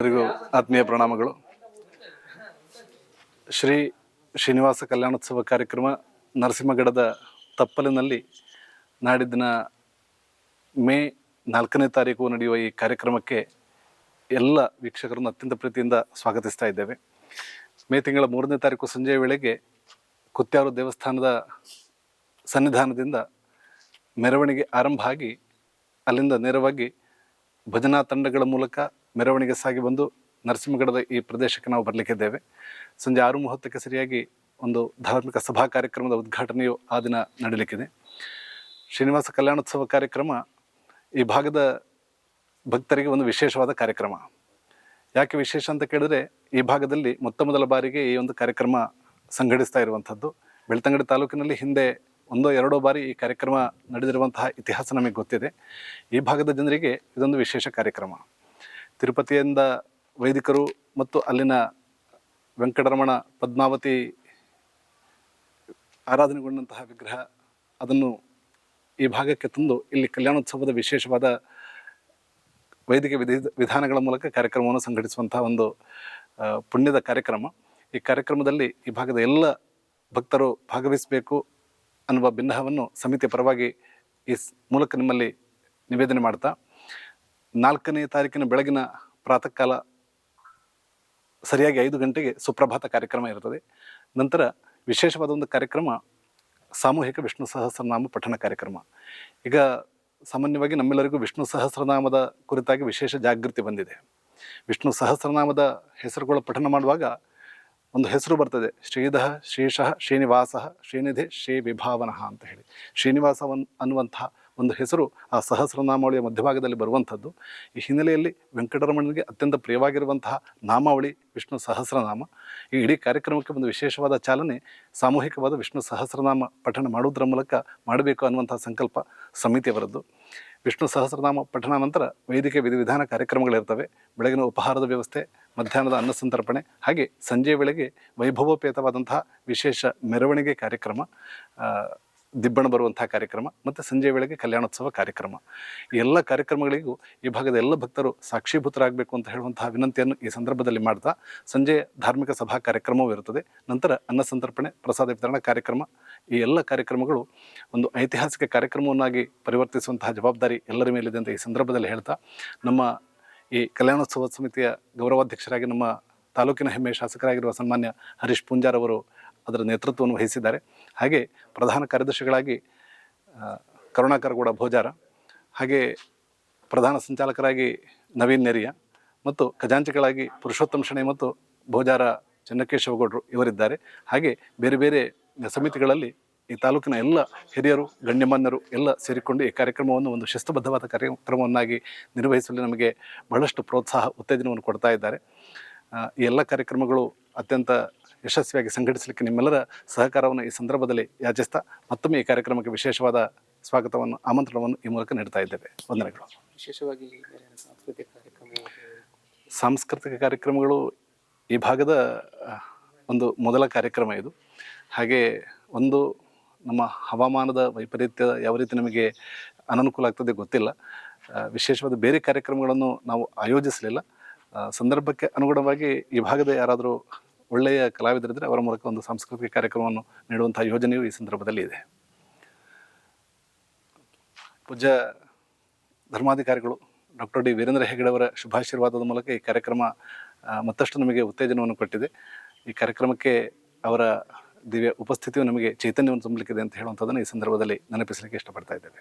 ಎಲ್ಲರಿಗೂ ಆತ್ಮೀಯ ಪ್ರಣಾಮಗಳು. ಶ್ರೀ ಶ್ರೀನಿವಾಸ ಕಲ್ಯಾಣೋತ್ಸವ ಕಾರ್ಯಕ್ರಮ ನರಸಿಂಹಗಡದ ತಪ್ಪಲಿನಲ್ಲಿ ನಾಡಿದ್ದಿನ ಮೇ ನಾಲ್ಕನೇ ತಾರೀಕು ನಡೆಯುವ ಈ ಕಾರ್ಯಕ್ರಮಕ್ಕೆ ಎಲ್ಲ ವೀಕ್ಷಕರನ್ನು ಅತ್ಯಂತ ಪ್ರೀತಿಯಿಂದ ಸ್ವಾಗತಿಸ್ತಾ ಇದ್ದೇವೆ. ಮೇ ತಿಂಗಳ ಮೂರನೇ ತಾರೀಕು ಸಂಜೆಯ ವೇಳೆಗೆ ಕುತ್ಯಾರು ದೇವಸ್ಥಾನದ ಸನ್ನಿಧಾನದಿಂದ ಮೆರವಣಿಗೆ ಆರಂಭ ಆಗಿ ಅಲ್ಲಿಂದ ನೇರವಾಗಿ ಭಜನಾ ತಂಡಗಳ ಮೂಲಕ ಮೆರವಣಿಗೆ ಸಾಗಿ ಬಂದು ನರಸಿಂಹಗಡದ ಈ ಪ್ರದೇಶಕ್ಕೆ ನಾವು ಬರಲಿಕ್ಕಿದ್ದೇವೆ. ಸಂಜೆ ಆರು ಮೂವತ್ತಕ್ಕೆ ಸರಿಯಾಗಿ ಒಂದು ಧಾರ್ಮಿಕ ಸಭಾ ಕಾರ್ಯಕ್ರಮದ ಉದ್ಘಾಟನೆಯು ಆ ದಿನ ನಡೀಲಿಕ್ಕಿದೆ. ಶ್ರೀನಿವಾಸ ಕಲ್ಯಾಣೋತ್ಸವ ಕಾರ್ಯಕ್ರಮ ಈ ಭಾಗದ ಭಕ್ತರಿಗೆ ಒಂದು ವಿಶೇಷವಾದ ಕಾರ್ಯಕ್ರಮ. ಯಾಕೆ ವಿಶೇಷ ಅಂತ ಕೇಳಿದ್ರೆ ಈ ಭಾಗದಲ್ಲಿ ಮೊತ್ತ ಮೊದಲ ಬಾರಿಗೆ ಈ ಒಂದು ಕಾರ್ಯಕ್ರಮ ಸಂಘಟಿಸ್ತಾ ಇರುವಂಥದ್ದು. ಬೆಳ್ತಂಗಡಿ ತಾಲೂಕಿನಲ್ಲಿ ಹಿಂದೆ ಒಂದೋ ಎರಡೋ ಬಾರಿ ಈ ಕಾರ್ಯಕ್ರಮ ನಡೆದಿರುವಂತಹ ಇತಿಹಾಸ ನಮಗೆ ಗೊತ್ತಿದೆ. ಈ ಭಾಗದ ಜನರಿಗೆ ಇದೊಂದು ವಿಶೇಷ ಕಾರ್ಯಕ್ರಮ. ತಿರುಪತಿಯಿಂದ ವೈದಿಕರು ಮತ್ತು ಅಲ್ಲಿನ ವೆಂಕಟರಮಣ ಪದ್ಮಾವತಿ ಆರಾಧನೆಗೊಂಡಂತಹ ವಿಗ್ರಹ ಅದನ್ನು ಈ ಭಾಗಕ್ಕೆ ತಂದು ಇಲ್ಲಿ ಕಲ್ಯಾಣೋತ್ಸವದ ವಿಶೇಷವಾದ ವೈದಿಕ ವಿಧಿ ವಿಧಾನಗಳ ಮೂಲಕ ಕಾರ್ಯಕ್ರಮವನ್ನು ಸಂಘಟಿಸುವಂತಹ ಒಂದು ಪುಣ್ಯದ ಕಾರ್ಯಕ್ರಮ. ಈ ಕಾರ್ಯಕ್ರಮದಲ್ಲಿ ಈ ಭಾಗದ ಎಲ್ಲ ಭಕ್ತರು ಭಾಗವಹಿಸಬೇಕು ಅನ್ನುವ ಭಿನ್ನಹವನ್ನು ಸಮಿತಿ ಪರವಾಗಿ ಈ ಮೂಲಕ ನಿಮ್ಮಲ್ಲಿ ನಿವೇದನೆ ಮಾಡ್ತಾ ನಾಲ್ಕನೇ ತಾರೀಕಿನ ಬೆಳಗಿನ ಪ್ರಾತಃ ಕಾಲ ಸರಿಯಾಗಿ ಐದು ಗಂಟೆಗೆ ಸುಪ್ರಭಾತ ಕಾರ್ಯಕ್ರಮ ಇರುತ್ತದೆ. ನಂತರ ವಿಶೇಷವಾದ ಒಂದು ಕಾರ್ಯಕ್ರಮ ಸಾಮೂಹಿಕ ವಿಷ್ಣು ಸಹಸ್ರನಾಮ ಪಠಣ ಕಾರ್ಯಕ್ರಮ. ಈಗ ಸಾಮಾನ್ಯವಾಗಿ ನಮ್ಮೆಲ್ಲರಿಗೂ ವಿಷ್ಣು ಸಹಸ್ರನಾಮದ ಕುರಿತಾಗಿ ವಿಶೇಷ ಜಾಗೃತಿ ಬಂದಿದೆ. ವಿಷ್ಣು ಸಹಸ್ರನಾಮದ ಹೆಸರುಗಳ ಪಠಣ ಮಾಡುವಾಗ ಒಂದು ಹೆಸರು ಬರ್ತದೆ. ಶ್ರೀಧಃ ಶ್ರೀಶಃ ಶ್ರೀನಿವಾಸ, ಶ್ರೀನಿಧಿ ಶ್ರೀ ವಿಭಾವನಃ ಅಂತ ಹೇಳಿ. ಶ್ರೀನಿವಾಸ ವನ್ ಅನ್ನುವಂತಹ ಒಂದು ಹೆಸರು ಆ ಸಹಸ್ರನಾಮಾವಳಿಯ ಮಧ್ಯಭಾಗದಲ್ಲಿ ಬರುವಂಥದ್ದು. ಈ ಹಿನ್ನೆಲೆಯಲ್ಲಿ ವೆಂಕಟರಮಣನಿಗೆ ಅತ್ಯಂತ ಪ್ರಿಯವಾಗಿರುವಂತಹ ನಾಮಾವಳಿ ವಿಷ್ಣು ಸಹಸ್ರನಾಮ. ಈ ಇಡೀ ಕಾರ್ಯಕ್ರಮಕ್ಕೆ ಒಂದು ವಿಶೇಷವಾದ ಚಾಲನೆ, ಸಾಮೂಹಿಕವಾದ ವಿಷ್ಣು ಸಹಸ್ರನಾಮ ಪಠಣ ಮಾಡುವುದರ ಮೂಲಕ ಮಾಡಬೇಕು ಅನ್ನುವಂಥ ಸಂಕಲ್ಪ ಸಮಿತಿಯವರದ್ದು. ವಿಷ್ಣು ಸಹಸ್ರನಾಮ ಪಠಣ ನಂತರ ವೇದಿಕೆ ವಿಧಿವಿಧಾನ ಕಾರ್ಯಕ್ರಮಗಳಿರ್ತವೆ. ಬೆಳಗಿನ ಉಪಹಾರದ ವ್ಯವಸ್ಥೆ, ಮಧ್ಯಾಹ್ನದ ಅನ್ನ ಸಂತರ್ಪಣೆ, ಹಾಗೆ ಸಂಜೆಯ ವೇಳೆಗೆ ವೈಭವೋಪೇತವಾದಂತಹ ವಿಶೇಷ ಮೆರವಣಿಗೆ ಕಾರ್ಯಕ್ರಮ. ದಿಬ್ಬಣ ಬರುವಂತಹ ಕಾರ್ಯಕ್ರಮ ಮತ್ತು ಸಂಜೆ ವೇಳೆಗೆ ಕಲ್ಯಾಣೋತ್ಸವ ಕಾರ್ಯಕ್ರಮ. ಎಲ್ಲ ಕಾರ್ಯಕ್ರಮಗಳಿಗೂ ಈ ಭಾಗದ ಎಲ್ಲ ಭಕ್ತರು ಸಾಕ್ಷೀಭೂತರಾಗಬೇಕು ಅಂತ ಹೇಳುವಂತಹ ವಿನಂತಿಯನ್ನು ಈ ಸಂದರ್ಭದಲ್ಲಿ ಮಾಡ್ತಾ ಸಂಜೆ ಧಾರ್ಮಿಕ ಸಭಾ ಕಾರ್ಯಕ್ರಮವೂ ಇರುತ್ತದೆ. ನಂತರ ಅನ್ನ ಸಂತರ್ಪಣೆ, ಪ್ರಸಾದ ವಿತರಣಾ ಕಾರ್ಯಕ್ರಮ, ಈ ಎಲ್ಲ ಕಾರ್ಯಕ್ರಮಗಳು ಒಂದು ಐತಿಹಾಸಿಕ ಕಾರ್ಯಕ್ರಮವನ್ನಾಗಿ ಪರಿವರ್ತಿಸುವಂತಹ ಜವಾಬ್ದಾರಿ ಎಲ್ಲರ ಮೇಲಿದೆ ಅಂತ ಈ ಸಂದರ್ಭದಲ್ಲಿ ಹೇಳ್ತಾ ನಮ್ಮ ಈ ಕಲ್ಯಾಣೋತ್ಸವ ಸಮಿತಿಯ ಗೌರವಾಧ್ಯಕ್ಷರಾಗಿ ನಮ್ಮ ತಾಲೂಕಿನ ಹೆಮ್ಮೆ ಶಾಸಕರಾಗಿರುವ ಸನ್ಮಾನ್ಯ ಹರೀಶ್ ಪೂಂಜಾರ್ ಅದರ ನೇತೃತ್ವವನ್ನು ವಹಿಸಿದ್ದಾರೆ. ಹಾಗೆ ಪ್ರಧಾನ ಕಾರ್ಯದರ್ಶಿಗಳಾಗಿ ಕರುಣಾಕರಗೌಡ ಭೋಜಾರ, ಹಾಗೆ ಪ್ರಧಾನ ಸಂಚಾಲಕರಾಗಿ ನವೀನ್ ನೆರಿಯ ಮತ್ತು ಖಜಾಂಚಿಗಳಾಗಿ ಪುರುಷೋತ್ತಮ ಶಣೆ ಮತ್ತು ಭೋಜಾರ ಚನ್ನಕೇಶವಗೌಡರು ಇವರಿದ್ದಾರೆ. ಹಾಗೆ ಬೇರೆ ಬೇರೆ ಸಮಿತಿಗಳಲ್ಲಿ ಈ ತಾಲೂಕಿನ ಎಲ್ಲ ಹಿರಿಯರು, ಗಣ್ಯಮಾನ್ಯರು ಎಲ್ಲ ಸೇರಿಕೊಂಡು ಈ ಕಾರ್ಯಕ್ರಮವನ್ನು ಒಂದು ಶಿಸ್ತುಬದ್ಧವಾದ ಕಾರ್ಯಕ್ರಮವನ್ನಾಗಿ ನಿರ್ವಹಿಸಲು ನಮಗೆ ಬಹಳಷ್ಟು ಪ್ರೋತ್ಸಾಹ, ಉತ್ತೇಜನವನ್ನು ಕೊಡ್ತಾ ಇದ್ದಾರೆ. ಈ ಎಲ್ಲ ಕಾರ್ಯಕ್ರಮಗಳು ಅತ್ಯಂತ ಯಶಸ್ವಿಯಾಗಿ ಸಂಘಟಿಸಲಿಕ್ಕೆ ನಿಮ್ಮೆಲ್ಲರ ಸಹಕಾರವನ್ನು ಈ ಸಂದರ್ಭದಲ್ಲಿ ಯಾಚಿಸ್ತಾ ಮತ್ತೊಮ್ಮೆ ಈ ಕಾರ್ಯಕ್ರಮಕ್ಕೆ ವಿಶೇಷವಾದ ಸ್ವಾಗತವನ್ನು ಆಮಂತ್ರಣವನ್ನು ಈ ಮೂಲಕ ನೀಡ್ತಾ ಇದ್ದೇವೆ. ವಂದನೆಗಳು. ವಿಶೇಷವಾಗಿ ಬೇರೆ ಸಾಂಸ್ಕೃತಿಕ ಕಾರ್ಯಕ್ರಮ ಸಾಂಸ್ಕೃತಿಕ ಕಾರ್ಯಕ್ರಮಗಳು ಈ ಭಾಗದ ಒಂದು ಮೊದಲ ಕಾರ್ಯಕ್ರಮ ಇದು. ಹಾಗೆ ಒಂದು ನಮ್ಮ ಹವಾಮಾನದ ವೈಪರೀತ್ಯ ಯಾವ ರೀತಿ ನಮಗೆ ಅನನುಕೂಲ ಆಗ್ತದೆ ಗೊತ್ತಿಲ್ಲ. ವಿಶೇಷವಾದ ಬೇರೆ ಕಾರ್ಯಕ್ರಮಗಳನ್ನು ನಾವು ಆಯೋಜಿಸಲಿಲ್ಲ. ಸಂದರ್ಭಕ್ಕೆ ಅನುಗುಣವಾಗಿ ಈ ಭಾಗದ ಯಾರಾದರೂ ಒಳ್ಳೆಯ ಕಲಾವಿದರಿದ್ದರೆ ಅವರ ಮೂಲಕ ಒಂದು ಸಾಂಸ್ಕೃತಿಕ ಕಾರ್ಯಕ್ರಮವನ್ನು ನೀಡುವಂಥ ಯೋಜನೆಯು ಈ ಸಂದರ್ಭದಲ್ಲಿ ಇದೆ. ಪೂಜ್ಯ ಧರ್ಮಾಧಿಕಾರಿಗಳು ಡಾಕ್ಟರ್ ಡಿ ವೀರೇಂದ್ರ ಹೆಗಡೆ ಅವರ ಶುಭಾಶೀರ್ವಾದದ ಮೂಲಕ ಈ ಕಾರ್ಯಕ್ರಮ ಮತ್ತಷ್ಟು ನಮಗೆ ಉತ್ತೇಜನವನ್ನು ಕೊಟ್ಟಿದೆ. ಈ ಕಾರ್ಯಕ್ರಮಕ್ಕೆ ಅವರ ದಿವ್ಯ ಉಪಸ್ಥಿತಿಯು ನಮಗೆ ಚೈತನ್ಯವನ್ನು ತುಂಬಲಿಕ್ಕಿದೆ ಅಂತ ಹೇಳುವಂಥದ್ದನ್ನು ಈ ಸಂದರ್ಭದಲ್ಲಿ ನೆನಪಿಸಲಿಕ್ಕೆ ಇಷ್ಟಪಡ್ತಾ ಇದ್ದೇವೆ.